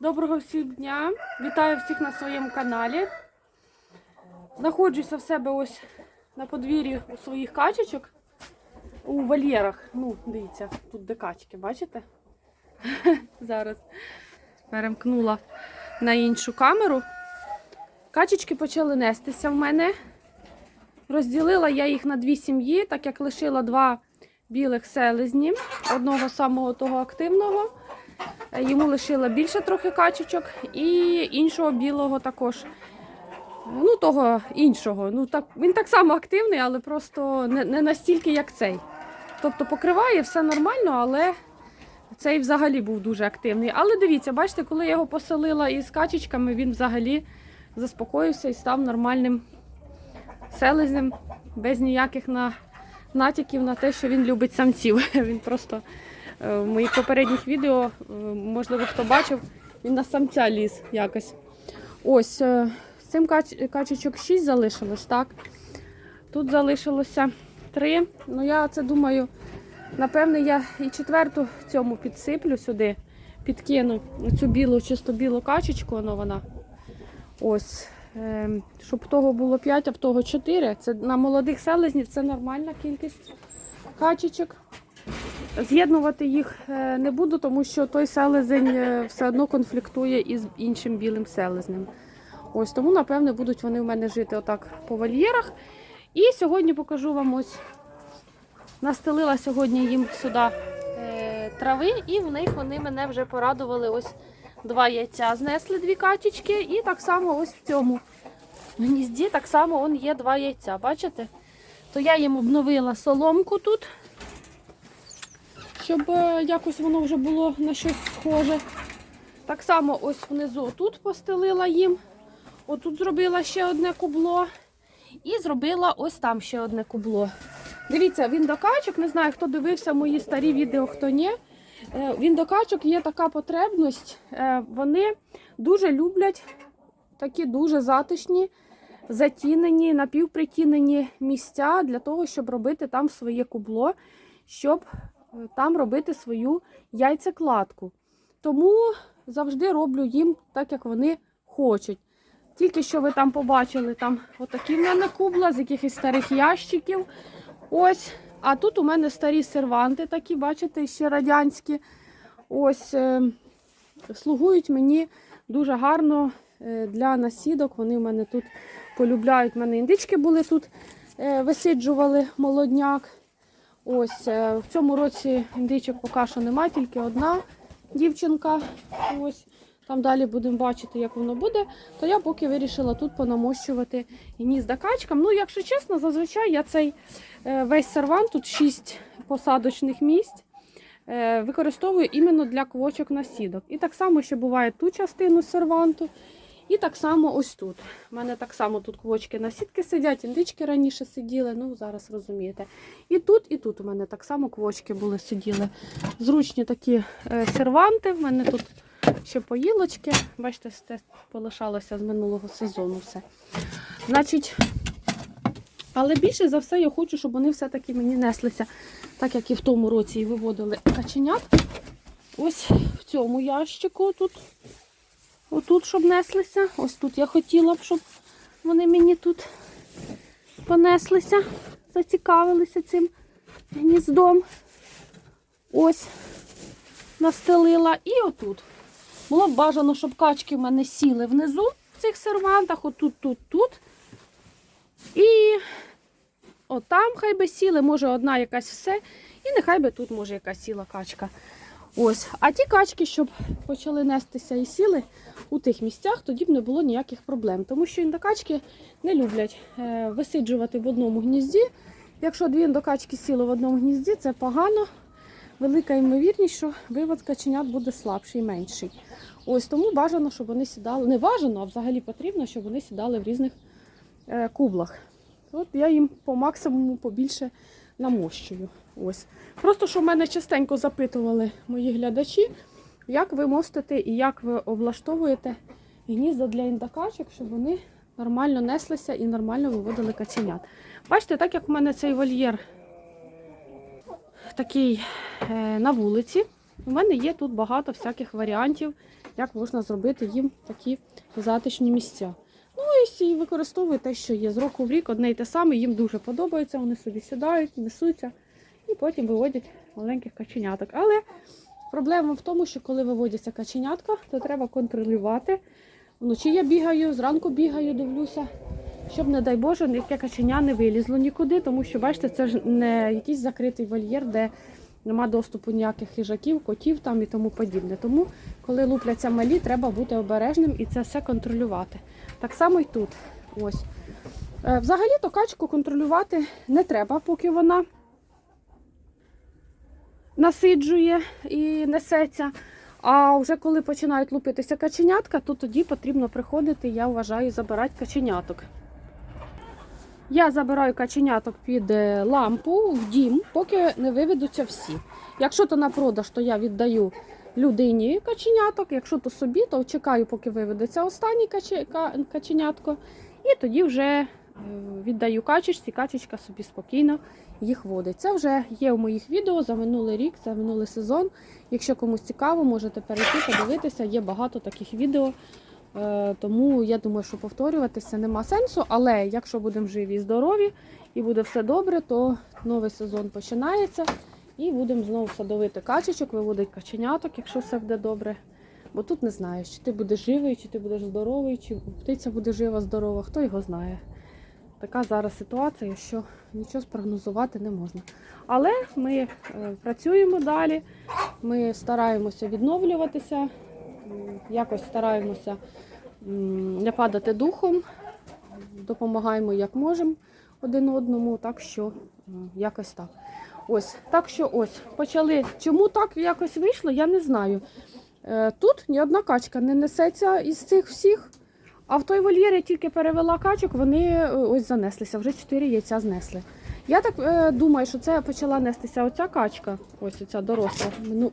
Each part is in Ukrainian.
Доброго всім дня! Вітаю всіх на своєму каналі. Знаходжуся в себе ось на подвір'ї у своїх качечок у вольєрах. Ну, дивіться, тут де качки, бачите? Зараз перемкнула на іншу камеру. Качечки почали нестися в мене. Розділила я їх на дві сім'ї, так як лишила два білих селезні, одного самого того активного. Е, Йому лишила більше трохи качечок і іншого білого також. Ну, того іншого. Ну, так, він так само активний, але просто не, не настільки, як цей. Тобто покриває все нормально, але цей взагалі був дуже активний. Але дивіться, бачите, коли я його поселила із качечками, він взагалі заспокоївся і став нормальним селезнем, без ніяких на... натяків на те, що він любить самців. Він просто В моїх попередніх відео, е, можливо, хто бачив, він на самця ліз якось. Ось, е, цим качечок 6 залишилось, так? Тут залишилося 3. Ну, я це думаю, напевне, я і четверту цьому підсиплю сюди, підкину цю білу, чисто білу качечку, воно вона. Ось. е, Щоб того було 5, а в того 4. Це на молодих селезнів це нормальна кількість качечок. З'єднувати їх е, не буду, тому що той селезень е, все одно конфліктує із іншим білим селезнем. Ось тому, напевне, будуть вони в мене жити отак по вольєрах. І сьогодні покажу вам ось настелила сьогодні їм сюди е, трави, і в них вони мене вже порадували. Ось два яйця знесли дві качечки, і так само ось в цьому гнізді так само он є два яйця. Бачите? То я їм обновила соломку тут щоб е, якось воно вже було на щось схоже. Так само ось внизу тут постелила їм. Отут зробила ще одне кубло. І зробила ось там ще одне кубло. Дивіться, він до качок, не знаю, хто дивився мої старі відео, хто ні. Е, Він до качок є така потребність. Е, Вони дуже люблять такі дуже затишні, затінені, напівпритінені місця для того, щоб робити там своє кубло, щоб там робити свою яйцекладку. Тому завжди роблю їм так, як вони хочуть. Тільки що ви там побачили, там отакі в мене кубла з якихось старих ящиків. Ось. А тут у мене старі серванти, такі, бачите, ще радянські. Ось е, слугують мені дуже гарно е, для насідок. Вони в мене тут полюбляють. У мене індички були тут, е, висиджували молодняк. Ось е, в цьому році індичок поки що немає, тільки одна дівчинка. Ось там далі будемо бачити, як воно буде. То я поки вирішила тут понамощувати гнізда качкам. Ну, якщо чесно, зазвичай я цей е, весь сервант, тут 6 посадочних місць. е, Використовую іменно для квочок насідок. І так само ще буває ту частину серванту, і так само ось тут. У мене так само тут квочки насідки сидять, індички раніше сиділи, ну зараз розумієте. І тут, і тут у мене так само квочки були сиділи. Зручні такі е, серванти. В мене тут ще поїлочки. Бачите, все полишалося з минулого сезону все. Значить, але більше за все я хочу, щоб вони все-таки мені неслися, так як і в тому році і виводили каченят. Ось в цьому ящику тут. Отут, щоб неслися. Ось тут я хотіла б, щоб вони мені тут понеслися, зацікавилися цим гніздом. Ось настелила. І отут. Було б бажано, щоб качки в мене сіли внизу в цих сервантах, отут, тут, тут. І отам хай би сіли, може одна якась все. І нехай би тут може якась сіла качка. Ось. А ті качки, щоб почали нестися і сіли у тих місцях, тоді б не було ніяких проблем. Тому що індокачки не люблять е, висиджувати в одному гнізді. Якщо дві індокачки сіли в одному гнізді, це погано. Велика ймовірність, що вивод каченят буде слабший, менший. Ось тому бажано, щоб вони сідали. Не бажано, а взагалі потрібно, щоб вони сідали в різних е, кублах. От я їм по максимуму побільше намощую. Ось. Просто що в мене частенько запитували мої глядачі, як ви мостите і як ви облаштовуєте гнізда для індокачок, щоб вони нормально неслися і нормально виводили каченят. Бачите, так як в мене цей вольєр такий е, на вулиці, У мене є тут багато всяких варіантів, як можна зробити їм такі затишні місця. Ну і і використовую те, що є з року в рік, одне й те саме, їм дуже подобається, вони собі сідають, несуться і потім виводять маленьких каченяток. Але проблема в тому, що коли виводяться каченятка, то треба контролювати. Вночі я бігаю, зранку бігаю, дивлюся, щоб, не дай Боже, яке каченя не вилізло нікуди, тому що, бачите, це ж не якийсь закритий вольєр, де нема доступу ніяких хижаків, котів там і тому подібне. Тому, коли лупляться малі, треба бути обережним і це все контролювати. Так само і тут. Ось. Е, Взагалі-то качку контролювати не треба, поки вона насиджує і несеться. А вже коли починають лупитися каченятка, то тоді потрібно приходити, я вважаю, забирати каченяток. Я забираю каченяток під е, лампу в дім, поки не виведуться всі. Якщо то на продаж, то я віддаю людині каченяток. Якщо то собі, то чекаю, поки виведеться останній каченятко. І тоді вже е, віддаю качечці, качечка собі спокійно їх водить. Це вже є в моїх відео за минулий рік, за минулий сезон. Якщо комусь цікаво, можете перейти, подивитися. Є багато таких відео. Е, Тому я думаю, що повторюватися нема сенсу. Але якщо будемо живі і здорові і буде все добре, то новий сезон починається. І будемо знову садовити качечок, виводити каченяток, якщо все буде добре. Бо тут не знаєш, чи ти будеш живий, чи ти будеш здоровий, чи птиця буде жива, здорова, хто його знає. Така зараз ситуація, що нічого спрогнозувати не можна. Але ми е, працюємо далі, ми стараємося відновлюватися, якось стараємося не падати духом, допомагаємо як можемо один одному, так що якось так. Ось, так що ось, почали. Чому так якось вийшло, я не знаю. Е, Тут ні одна качка не несеться із цих всіх. А в той вольєр я тільки перевела качок, вони е, ось занеслися, вже 4 яйця знесли. Я так е, думаю, що це почала нестися оця качка, ось оця доросла,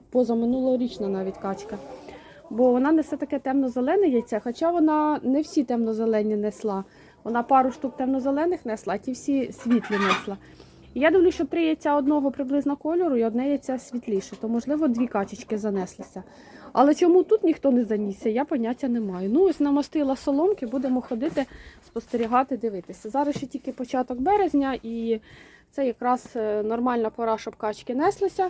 позаминулорічна навіть качка. Бо вона несе таке темно-зелене яйце, хоча вона не всі темно-зелені несла. Вона пару штук темно-зелених несла, а ті всі світлі несла. І я дивлюся, що три яйця одного приблизно кольору і одне яйце світліше, то можливо дві качечки занеслися. Але чому тут ніхто не занісся, я поняття не маю. Ну, ось намастила соломки, будемо ходити, спостерігати, дивитися. Зараз ще тільки початок березня, і це якраз е, нормальна пора, щоб качки неслися.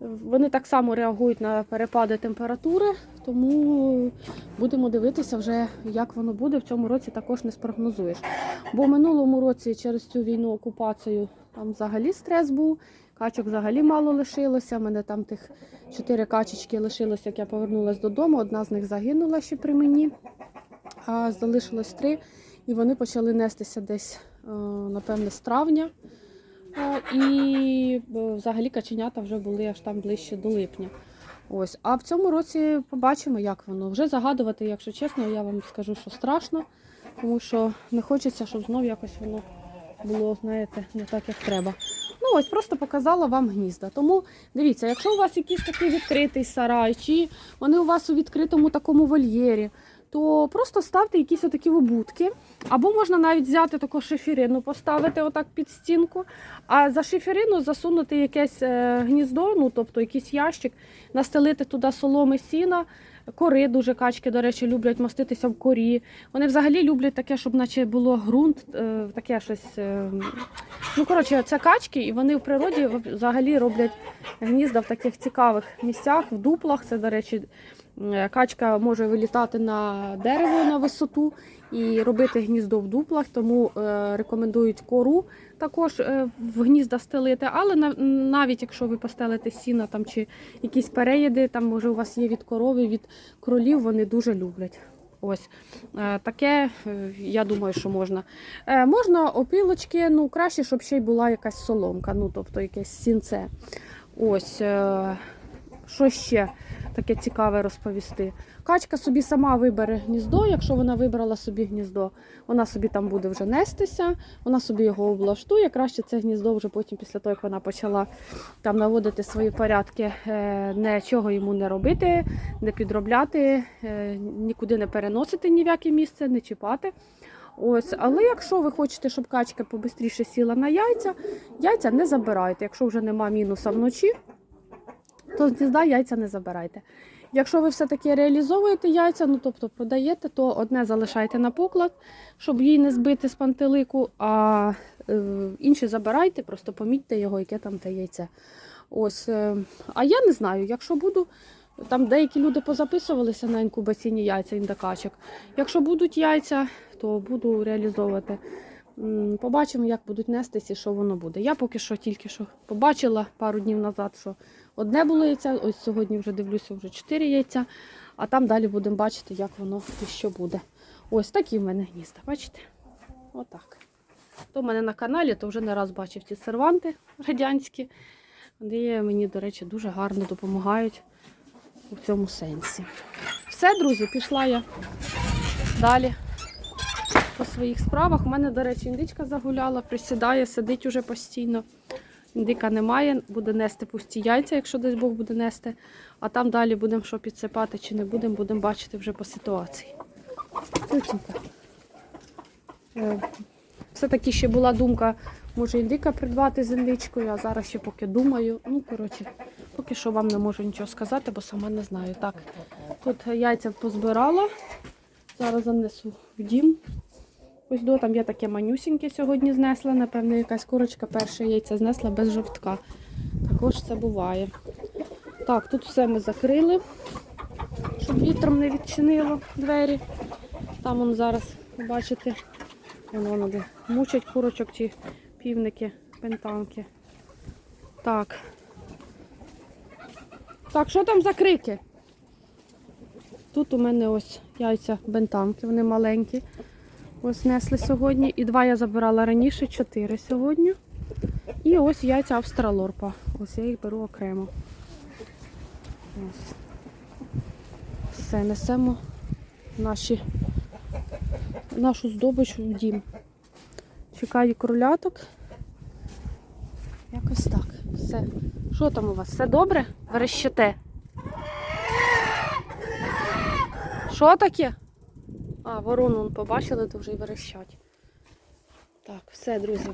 Вони так само реагують на перепади температури, тому будемо дивитися вже, як воно буде. В цьому році також не спрогнозуєш. Бо минулому році через цю війну окупацію там взагалі стрес був. Качок взагалі мало лишилося. У мене там тих чотири качечки лишилося, як я повернулася додому. Одна з них загинула ще при мені, а залишилось три. І вони почали нестися десь, е, напевне, з травня. Е, І е, взагалі каченята вже були аж там ближче до липня. Ось. А в цьому році побачимо, як воно. Вже загадувати, якщо чесно, я вам скажу, що страшно, тому що не хочеться, щоб знов якось воно було, знаєте, не так, як треба. Ну, ось просто показала вам гнізда. Тому дивіться, якщо у вас якийсь такий відкритий сарай, чи вони у вас у відкритому такому вольєрі, то просто ставте якісь отакі обудки. Або можна навіть взяти таку шиферину, поставити отак під стінку, а за шиферину засунути якесь е, гніздо, ну тобто якийсь ящик, настелити туди соломи сіна. Кори дуже качки, до речі, люблять маститися в корі. Вони взагалі люблять таке, щоб наче було ґрунт, е, таке щось. е, Ну, коротше, це качки, і вони в природі взагалі роблять гнізда в таких цікавих місцях, в дуплах. Це, до речі, качка може вилітати на дерево на висоту і робити гніздо в дуплах, тому е, рекомендують кору також е, в гнізда стелити. Але навіть якщо ви постелите сіна там чи якісь переїди, там може у вас є від корови, від кролів, вони дуже люблять. Ось Е, таке, е, я думаю, що можна. Е, Можна опілочки, ну краще, щоб ще й була якась соломка, ну тобто якесь сінце. Ось е, що ще таке цікаве розповісти. Качка собі сама вибере гніздо. Якщо вона вибрала собі гніздо, вона собі там буде вже нестися, вона собі його облаштує. Краще це гніздо вже потім, після того, як вона почала там наводити свої порядки, е, нічого йому не робити, не підробляти, е, нікуди не переносити ні в яке місце, не чіпати. Ось, але якщо ви хочете, щоб качка побистріше сіла на яйця, яйця не забирайте. Якщо вже нема мінуса вночі, то з гнізда яйця не забирайте. Якщо ви все-таки реалізовуєте яйця, ну тобто продаєте, то одне залишайте на поклад, щоб її не збити з пантелику, а е, інші забирайте, просто помітьте його, яке там те яйце. Ось, е, а я не знаю, якщо буду. Там деякі люди позаписувалися на інкубаційні яйця індикачок. Якщо будуть яйця, то буду реалізовувати. Побачимо, як будуть нестись і що воно буде. Я поки що тільки що побачила пару днів назад, що одне було яйця, ось сьогодні вже дивлюся, вже чотири яйця, а там далі будемо бачити, як воно і що буде. Ось такі в мене гнізда, бачите? Отак. Хто в мене на каналі, то вже не раз бачив ці серванти радянські. Вони мені, до речі, дуже гарно допомагають у цьому сенсі. Все, друзі, пішла я далі по своїх справах. У мене, до речі, індичка загуляла, присідає, сидить уже постійно. Індика немає, буде нести пусті яйця, якщо десь Бог буде нести. А там далі будемо що підсипати чи не будемо, будемо бачити вже по ситуації. Е, Все-таки ще була думка, може індика придбати з а зараз ще поки думаю. Ну, коротше, поки що вам не можу нічого сказати, бо сама не знаю. Так, тут яйця позбирала. Зараз занесу в дім. Ось до там я таке манюсіньке сьогодні знесла. Напевно, якась курочка перше яйця знесла без жовтка. Також це буває. Так, тут все ми закрили, щоб вітром не відчинило двері. Там он зараз, бачите, воно де мучать курочок ті півники, пентанки. Так. Так, що там за крики? Тут у мене ось яйця бентамки, вони маленькі. Ось несли сьогодні. І два я забирала раніше, чотири сьогодні. І ось яйця австралорпа. Ось я їх беру окремо. Ось. Все, несемо наші, нашу здобич в дім. Чекаю кроляток. Якось так. Все. Що там у вас? Все добре? Верещите? Що таке? А, ворону побачили, то вже й верещать. Так, все, друзі.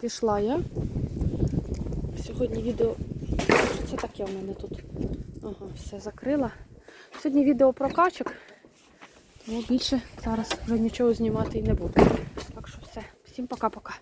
Пішла я. Сьогодні відео. Це таке в мене тут? Ага, все закрила. Сьогодні відео про качок, тому більше зараз вже нічого знімати і не буду. Так що все. Всім пока-пока.